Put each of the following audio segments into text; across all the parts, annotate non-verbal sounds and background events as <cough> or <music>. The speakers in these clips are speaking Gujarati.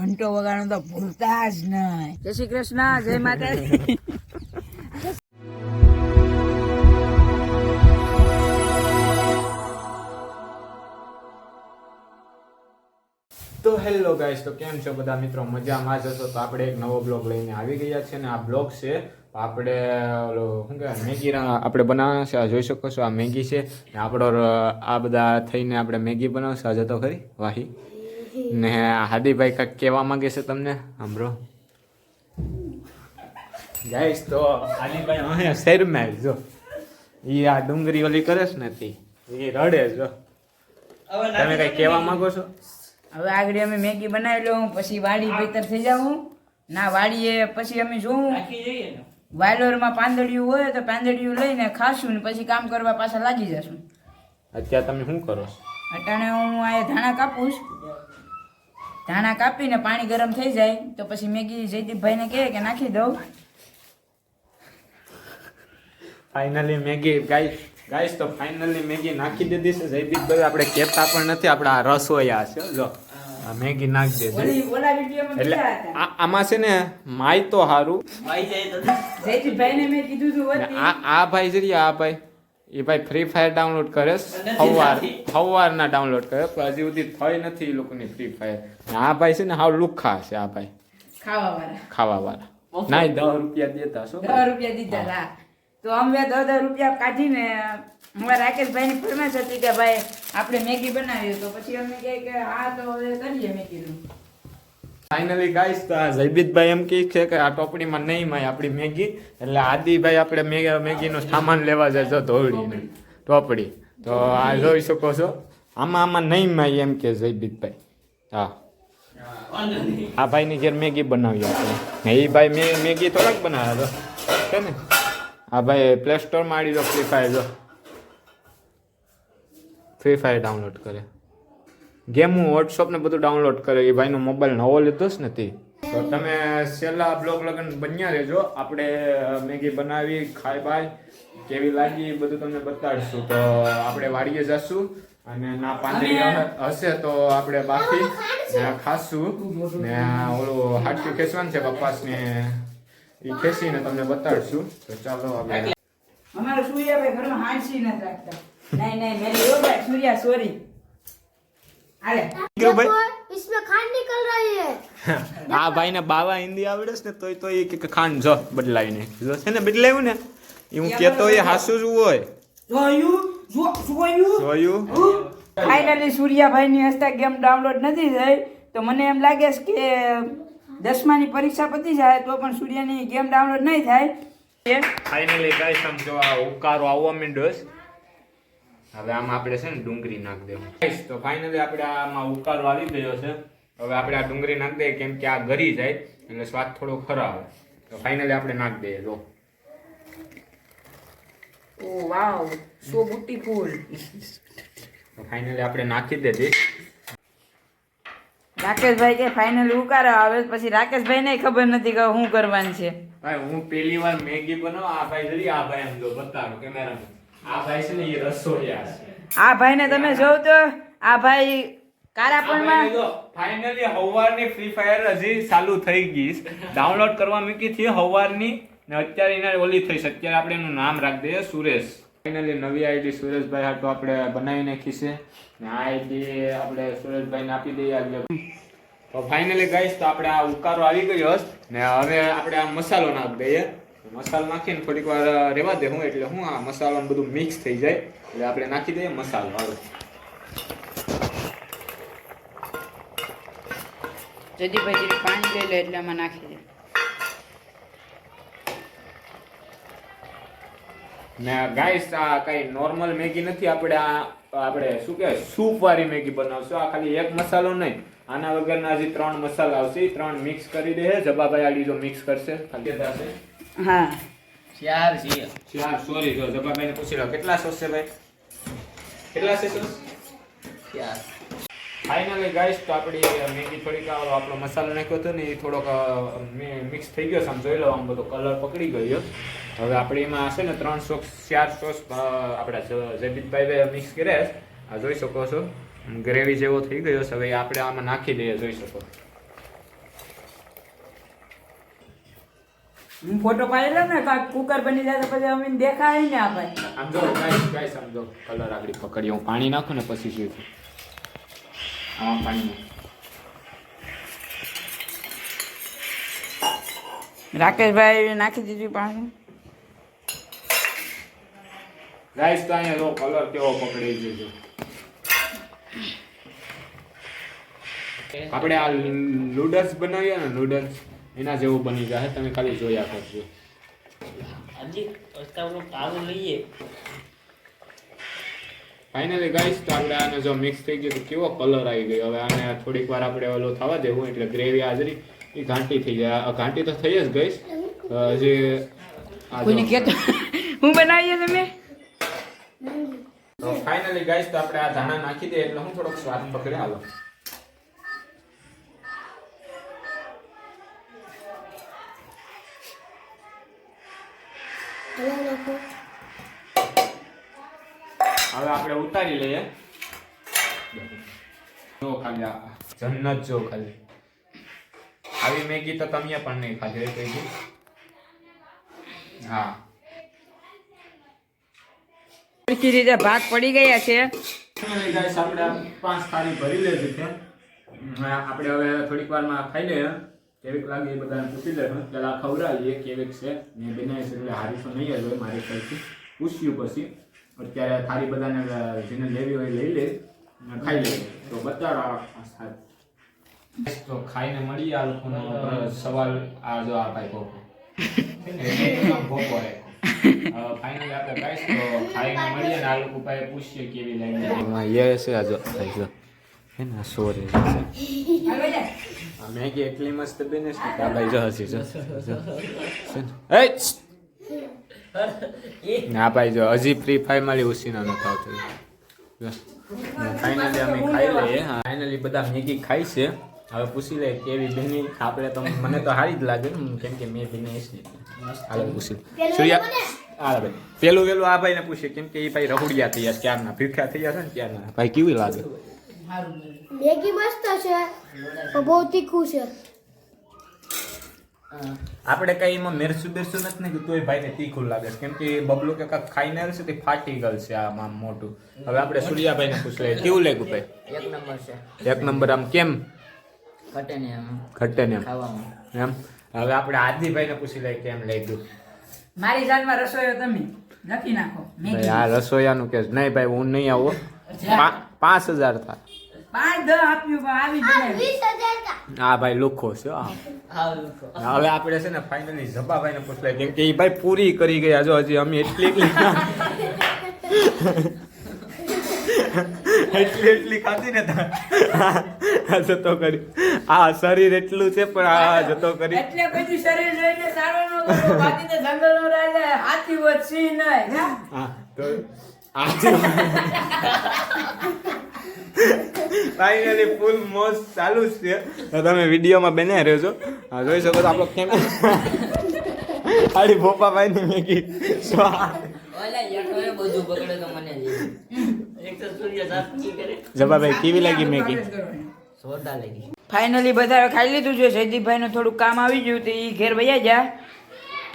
ઘંટો વગાડો તો ભૂલતા જ નહીં. જય શ્રી કૃષ્ણ જય માતાજી. તો હેલો ગાઈસ તો કેમ છો બધા મિત્રો? મજામાં જ હશો? તો આપણે એક નવો બ્લોગ લઈને આવી ગયા છે ને આ બ્લોગ છે આપણે ઓલો શું કહેવાય મેગી આપણે બનાવવાના છે આ જોઈ શકો છો આ મેગી છે ને આપણો આ બધા થઈને આપણે મેગી બનાવશે આજે તો ખરી? વાહી. ને હાદીભાઈ કાંઈક કહેવા માંગે છે તમને? સાંભળો. ગાઈસ તો હાદીભાઈ અહીંયા શેરમાં જો. એ આ ડુંગરી ઓલી કરે છે ને તે એ રડે જો. તમે કઈ કહેવા માંગો. છો? હવે આગળ અમે મેગી બનાવી લઉં પછી વાડી ભીતર થઈ જાઉં. ના વાડીએ પછી અમે જોઉં. વાલોરમાં પાંદડિયું હોય તો પાંદડિયું લઈને ખાશું ને પછી કામ કરવા પાછા લાગી જશું. અત્યારે તમે શું કરો છો? અટાણે હું આ ધાણા કાપું ધાણા કાપીને પાણી ગરમ થઈ જાય તો પછી મેગી જયદીપભાઈને કહે કે નાખી દઉં. ફાઇનલી મેગી ગાઈસ ગાઈસ તો ફાઇનલી મેગી નાખી દીધી છે. જયદીપભાઈ આપણે કહેતા પણ નથી આપણે આ રસોઈયા છે. જો આ મેગી નાખી દેજો એટલે આ- આમાં છે ને માય તો સારું આ ભાઈ જરી આ ભાઈ એ ભાઈ ફ્રી ફાયર ડાઉનલોડ કરે સવાર સવારના ડાઉનલોડ કરે પણ હજી સુધી થઈ નથી એ લોકોની ફ્રી ફાયર આ ભાઈ છે ને હાવ લુખા છે આ ભાઈ. ખાવા વાળા ના દસ રૂપિયા દેતા શું દસ રૂપિયા દીધા હતા તો અમે દસ દસ રૂપિયા કાઢીને અમારા રાકેશભાઈની ફરમાઈશ હતી કે ભાઈ આપણે મેગી બનાવીએ તો પછી અમે કહે કે હા તો હવે કરીએ મેં કીધું ફાઇનલી ગાઈસ તો આ જયબીતભાઈ એમ કહે છે કે આ ટોપડીમાં નહીં માય, આપણી મેગી. એટલે આદિભાઈ આપણે મેગી, મેગીનો સામાન લેવા જાય છે ધોળીને. ટોપડી. તો આ જોઈ શકો છો. આમાં આમાં નહીં માય એમ કે જયબીતભાઈ. હા. આ ભાઈની ઘેર મેગી બનાવી આપણે એ ભાઈ મેં, મેગી થોડાક બનાવ્યા તો છે ને? આ ભાઈ પ્લે સ્ટોરમાં આડી દો ફ્રી ફાયર જો. ફ્રી ફાયર ડાઉનલોડ કરે. ગેમ હું વોટ્સઅપ ને બધું ડાઉનલોડ કરે એ ભાઈનો મોબાઈલ નવો લીધો જ નથી તો. તમે છેલ્લા બ્લોગ લગન બન્યા રહેજો. આપણે મેગી બનાવી ખાઈ બાય કેવી લાગી એ બધું તમને બતાડશું. તો આપણે વાડીએ જશું અને ના પાંદડી હશે તો આપણે બાકી ને ખાશું. ને ઓલું હાટકું ખેંચવાનું છે કપાસને એ ખેંચીને તમને બતાડશું. તો ચાલો આપણે અમારા સૂર્યાભાઈ ઘરમાં હાંસી નથી રાખતા. નહીં નહીં મેં સૂર્યા સોરી હા. ભાઈ <laughs> ને બાવા હિન્દી આવડે છે ને તોય તો એ કે ખાંડ જો બદલાવી ને જો છે ને બદલાયું ને હું કેતો એ હાસુ જ હોય. જોયું? ફાઇનલી સૂર્યાભાઈ ની હસ્તા ગેમ ડાઉનલોડ નથી થઈ તો મને એમ લાગે છે કે દસમાની પરીક્ષા પતી જાય તો પણ સૂર્યાની ગેમ ડાઉનલોડ નહીં થાય. ફાઇનલી ગાઈસ સમજો આ ઉકારો આવવા માંડ્યો છે. હવે આમાં આપણે છે ને ડુંગળી નાખ દેવું તો ફાઇનલી આપણે આમાં ઉકાળો આવી ગયો છે. હવે આપણે આ ડુંગળી નાખી દઈએ કેમ કે આ ગરી જાય એટલે સ્વાદ થોડો ખરાબ આવે તો ફાઇનલી આપણે નાખ દઈએ જો. ઓ વાવ. સો બ્યુટીફુલ તો ફાઇનલી આપણે નાખી દીધી રાકેશભાઈ કે ફાઇનલ ઉકારો આવે પછી રાકેશભાઈ ને ખબર નથી કે શું કરવાનું છે. ભાઈ હું પહેલી વાર મેગી બનાવ આ ભાઈ જરી આ ભાઈ એમ જો બતાડો કેમેરામાં. આ ભાઈ છે ને એ રસોઈયા છે. આ ભાઈને તમે જોવ તો આ ભાઈ કારાપણમાં ફાઇનલી હવારની ફ્રી ફાયર હજી ચાલુ થઈ ગઈ ડાઉનલોડ કરવા મૂકી હતી હવારની ને અત્યારે એને ઓલી થઈ છે. અત્યારે આપણે એનું નામ રાખી દઈએ સુરેશ. ફાઇનલી નવી આઈડી સુરેશભાઈ હાટુ આપણે બનાવી નાખી છે. ને આ આઈડી આપણે સુરેશભાઈને આપી દઈએ એટલે તો ફાઇનલી ગાઈસ તો આપણે આ ઉકારો આવી ગયો છે. ને હવે આપણે આ મસાલો નાખી દઈએ. મસાલો નાખીને થોડીક વાર રહેવા દે હું એટલે હું આ મસાલો બધું મિક્સ થઈ જાય. એટલે આપણે નાખી દઈએ મસાલો. હાલો. જદીભાઈ જીરું પાણી લઈ લે એટલે આમાં નાખી દે. ને ગાઈસ આ કઈ નોર્મલ મેગી નથી આપણે આ આપણે શું કહેવાય સૂપ વાળી મેગી બનાવશું. આ ખાલી એક મસાલો નહીં. આના વગરના જે ત્રણ મસાલા આવશે. એ ત્રણ મિક્સ કરી દે. જબાભાઈ આ લીધો મિક્સ કરશે. ખાલી. હા. ચાર છે. ચાર સોરી જો જબાભાઈને પૂછી લો કેટલા સોસ છે ભાઈ? કેટલા છે સોસ ચાર. ફાઇનલી ગાઈસ તો આપણી મેગી થોડીક આપણો મસાલો નાખ્યો હતો ને એ થોડોક મિક્સ થઈ ગયો છે આમ જોઈ લો આમ બધો કલર પકડી ગયો. હવે આપણે એમાં હશે ને ત્રણ સોસ ચાર સોસ આપણા જયદીપભાઈ મિક્સ કર્યા છે. આ જોઈ શકો છો. ગ્રેવી જેવો થઈ ગયો છે. હવે આપણે આમાં નાખી દઈએ જોઈ શકો. હું ફોટો પાડેલો ને કાક કુકર બની જાય તો પછી અમે દેખાય ને આપણે. ભાઈ આમ જો ગાઈસ ગાઈસ આમ જો કલર આગળ પકડી હું પાણી નાખું ને પછી શું છે. આમાં પાણી રાકેશભાઈ નાખી દીધું પાણી. ગાઈસ તો અહીંયા જો કલર કેવો પકડી ગયો છે આપણે આ નૂડલ્સ બનાવીએ ને નૂડલ્સ એના જેવું બની જશે તમે ખાલી જોયા કરજો. ફાઇનલી ગાઈસ તો આપણે આને જો મિક્સ થઈ ગયું તો કેવો કલર આવી ગયો. હવે આને થોડીક વાર આપણે ઓલો થવા દેવું એટલે ગ્રેવી હાજરી એ ઘાંટી થઈ જાય. આ ઘાંટી તો થઈ જ ગઈશ જે કોઈને. કહેતો હું બનાવીએ તમે? તો ફાઇનલી ગાઈસ તો આપણે આ ધાણા નાખી દઈએ એટલે હું થોડોક સ્વાદ પકડે હાલો. નાખો હવે આપણે ઉતારી લઈએ. જો ખાલી આ જન્નત જો ખાલી. આવી મેગી તો તમે પણ નહીં ખાધી હોય કોઈ દી. હા. સરખી રીતે ભાગ પડી ગયા છે. આપણે પાંચ થાળી ભરી લીધી છે. આપણે હવે થોડીક વારમાં ખાઈ લઈએ. કેવીક લાગે એ બધાને પૂછી લે. પેલા ખવડાવીએ કેવીક છે. ને બનાવી છે એટલે હારી તો નહીં જ હોય મારી ખ્યાલથી. પૂછ્યું પછી. અત્યારે થાળી બધાને જેને લેવી હોય લઈ લે. ખાઈ લે. તો બતાડો આ તો ખાઈને મળીએ આ લોકોનો. સવાલ આ જો આ ભાઈ ભોપો ભોપો ફાઇનલી આપણે ગાઈસ તો ખાઈને મળીએ ને આ લોકો પાસે પૂછીએ કેવી લાગી. યસ છે આ જો. ભાઈ જો હે ને સોરે આ મેગી એટલી મસ્ત બને છે કે આ ભાઈ જો હસી જો. જો. એ ના ભાઈ જો હજી ફ્રી ફાયર મારી ઉસીના નથી આવતો. ફાઇનલી અમે ખાઈ લઈએ. ફાઇનલી બધા મેગી ખાઈ છે. હવે પૂછી લે કેવી બની. આપણે તો મને તો સારી જ લાગે. ને કેમ કે મેં બની છે હાલો પૂછી. સૂર્યા. ભાઈ. પેલું પેલું આ ભાઈને પૂછીએ. કેમ કે એ ભાઈ રಹುડિયા થઈ ગયા ક્યારના ભીખા થઈ ગયા છે ને ક્યારના? ભાઈ કેવી લાગે? મેગી મસ્ત છે. બહુ તીખું છે. આપણે કઈ એમાં મેરસું બેરસું નથી ને કે તોય ભાઈને તીખું લાગે છે. કેમ કે બબલું કે કાંઈક ખાઈને આવે છે તે ફાટી ગલશે છે આમ મોટું. હવે આપણે સૂર્યાભાઈને પૂછ લઈએ કેવું લાગ્યું ભાઈ? એક નંબર છે. એક નંબર આમ કેમ? ખટે ને આમ ખટે ને એમ. એમ? હવે આપણે આદિભાઈને પૂછી લઈએ કેમ લાગ્યું. મારી જાનમાં રસોઈયો તમે લખી નાખો. મેગી. આ રસોઈયાનું કે નહીં ભાઈ હું નહીં આવો પાંચ હજાર થાય. આ ભાઈ લુખો છે હવે આપણે છે ને ફાઇનલી જબાભાઈને પૂછ લઈએ કેમ કે એ ભાઈ પૂરી કરી ગયા જો હજી અમે એટલી એટલી <laughs> એટલી એટલી ખાધી ને આ જતો કરી. આ શરીર એટલું છે પણ આ જતો કરી. એટલે શરીર જોઈને સારો ન બાકી તો જંગલનો રાજા હાથી વધ નહીં હા? હા તો ફાઇનલી ફૂલ મોજ ચાલુ જ છે. તો તમે વિડીયોમાં બને રહેજો. હા જોઈ શકો તો આપણો કેમ આડી ભોપા મેગી. ની કરે. જબાભાઈ કેવી લાગી મેગી? ફાઇનલી બધા ખાઈ લીધું છે. જયદીપભાઈનું થોડું કામ આવી ગયું તો એ ઘેર વયા ગયા.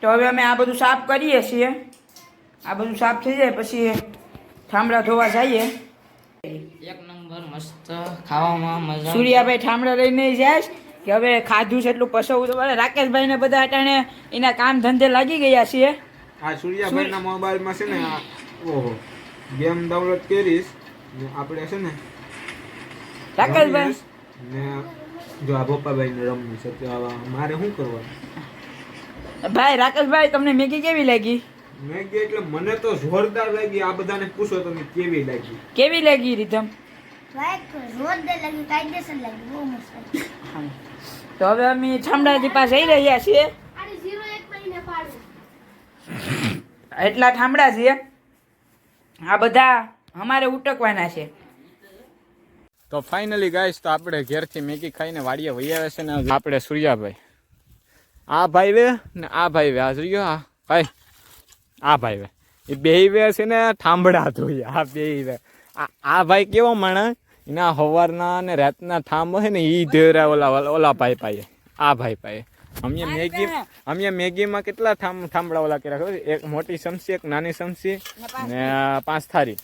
તો હવે અમે આ બધું સાફ કરીએ છીએ. આ બધું સાફ થઈ જાય પછી ઠામડા ધોવા જઈએ. એક નંબર મસ્ત ખાવામાં મજા. સૂર્યાભાઈ ઠામડા લઈને જાય કે હવે ખાધું છે એટલું પસવું તો પડે રાકેશભાઈ ને બધા અટાણે એના કામ ધંધે લાગી ગયા છીએ. આ સૂર્યાભાઈના મોબાઈલમાં છે ને ઓહો ગેમ ડાઉનલોડ કરીશ ને આપણે છે ને રાકેશભાઈ? ને જો આ ભોપાભાઈને રમવું છે તો મારે શું કરવાનું? ભાઈ રાકેશભાઈ તમને મેગી કેવી લાગી? મેગી એટલે મને તો જોરદાર લાગી. આ બધાને પૂછો તમે કેવી લાગી? કેવી લાગી રીધમ? જોરદાર લાગી કાયદેસર લાગી બહુ મસ્ત તો હવે અમે ઠામડાજી પાસે જઈ રહ્યા છીએ. એટલા ઠામડા છીએ આ બધા અમારે ઉટકવાના છે. તો ફાઇનલી ગાઈસ તો આપણે ઘેરથી મેગી ખાઈને વાડીએ વહી આવે છે ને આપણે સૂર્યાભાઈ. આ ભાઈ વે ને આ ભાઈ વે આ જોયો આ ભાઈ. આ ભાઈ એ બે વે છે ને ઠાંભડા જોઈએ આ બે વે આ આ ભાઈ કેવો માણસ એના હવારના ને રાતના થાંભ હોય ને એ ધોરા ઓલા ઓલા ભાઈ પાયે આ ભાઈ પાયે અમે મેગી અમે મેગીમાં કેટલા થાંભ થાંભળા ઓલા કર્યા ખબર? એક મોટી સમસી એક નાની સમસી ને પાંચ થારી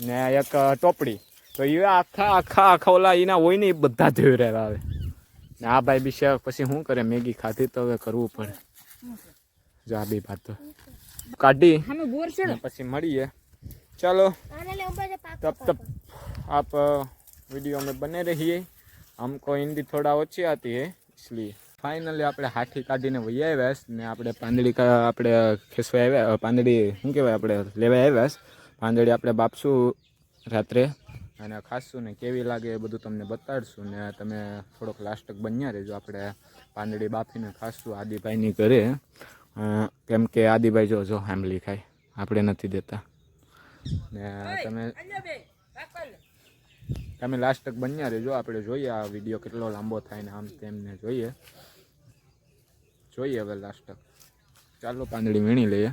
ને એક ટોપડી. તો એ આખા આખા આખા ઓલા એના હોય ને એ બધા રહ્યા આવે. ને આ ભાઈ બી પછી શું કરે? મેગી ખાધી તો હવે કરવું પડે. જો આ બી ભાત તો. કાઢી અમે બોર છે ને પછી મળીએ ચાલો આને લે ઉપર પાક तब तब आप वीडियो में बने रहिए हमको हिंदी थोड़ा ઓછી આતી है इसलिए ફાઇનલી આપણે હાથી કાઢીને વહી આવ્યા છે ને આપણે પાંદડી કા આપણે ખેસવા આવ્યા પાંદડી શું કહેવાય આપણે લેવા આવ્યા છે પાંદડી આપણે બાપશું રાત્રે અને ખાશું ને કેવી લાગે એ બધું તમને બતાડશું ને તમે થોડોક લાસ્ટક બન્યા રહેજો આપણે પાંદડી બાફીને ખાશું આદિભાઈની ઘરે અ, કેમ કે આદિભાઈ જો જો આંબલી ખાય. આપણે નથી દેતા. ને તમે તમે લાસ્ટ તક બન્યા રહેજો. આપણે જોઈએ આ વીડિયો કેટલો લાંબો થાય ને આમ તેમને જોઈએ. જોઈએ હવે લાસ્ટ તક. ચાલો પાંદડી વીણી લઈએ.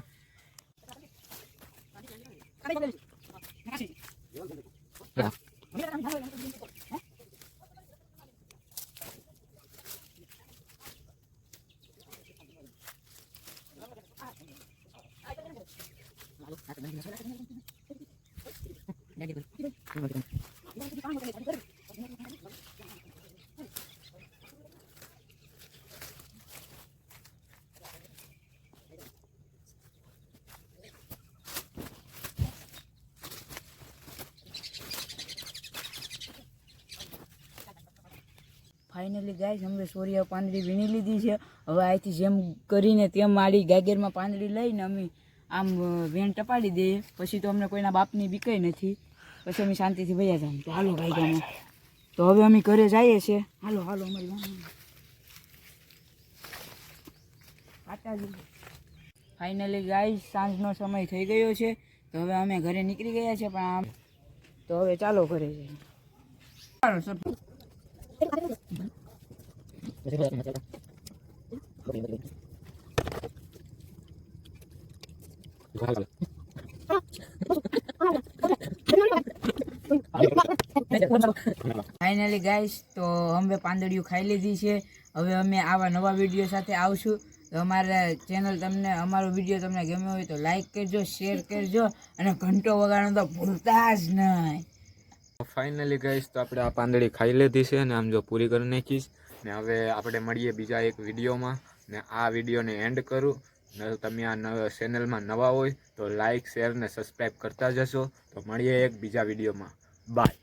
ફાઇનલી ગાય અમે સોરિયા પાંદડી વીણી લીધી છે. હવે અહીંથી જેમ કરીને તેમ માળી ગાગેરમાં પાંદડી લઈને અમે આમ વેન ટપાડી દઈએ પછી તો અમને કોઈના બાપની બીકઈ નથી. પછી અમે શાંતિથી વયા જાય તો હાલો ગાયગામાં તો હવે અમે ઘરે જઈએ છીએ હાલો હાલો, અમારી ફાઇનલી ગાઈસ સાંજનો સમય થઈ ગયો છે. તો હવે અમે ઘરે નીકળી ગયા છે, પણ આમ, તો હવે ચાલો ઘરે જઈએ. ચાલો સર. ફાઇનલી ગાઈસ તો અમે પાંદડીઓ ખાઈ લીધી છે. હવે અમે આવા નવા વીડિયો સાથે આવશું. તો અમારા ચેનલ તમને અમારો વીડિયો તમને ગમ્યો હોય તો લાઈક કરજો શેર કરજો અને ઘંટો વગાડો તો ભૂલતા જ નહીં. ફાઇનલી ગઈશ તો આપણે આ પાંદડી ખાઈ લીધી છે ને આમ જો પૂરી કરી નાખીશ. ને હવે આપણે મળીએ બીજા એક વિડીયોમાં ને આ વિડીયોને એન્ડ કરું. તમે આ ચેનલમાં નવા હોય તો લાઈક શેર ને સબસ્ક્રાઈબ કરતા જશો. તો મળીએ એક બીજા વિડીયોમાં બાય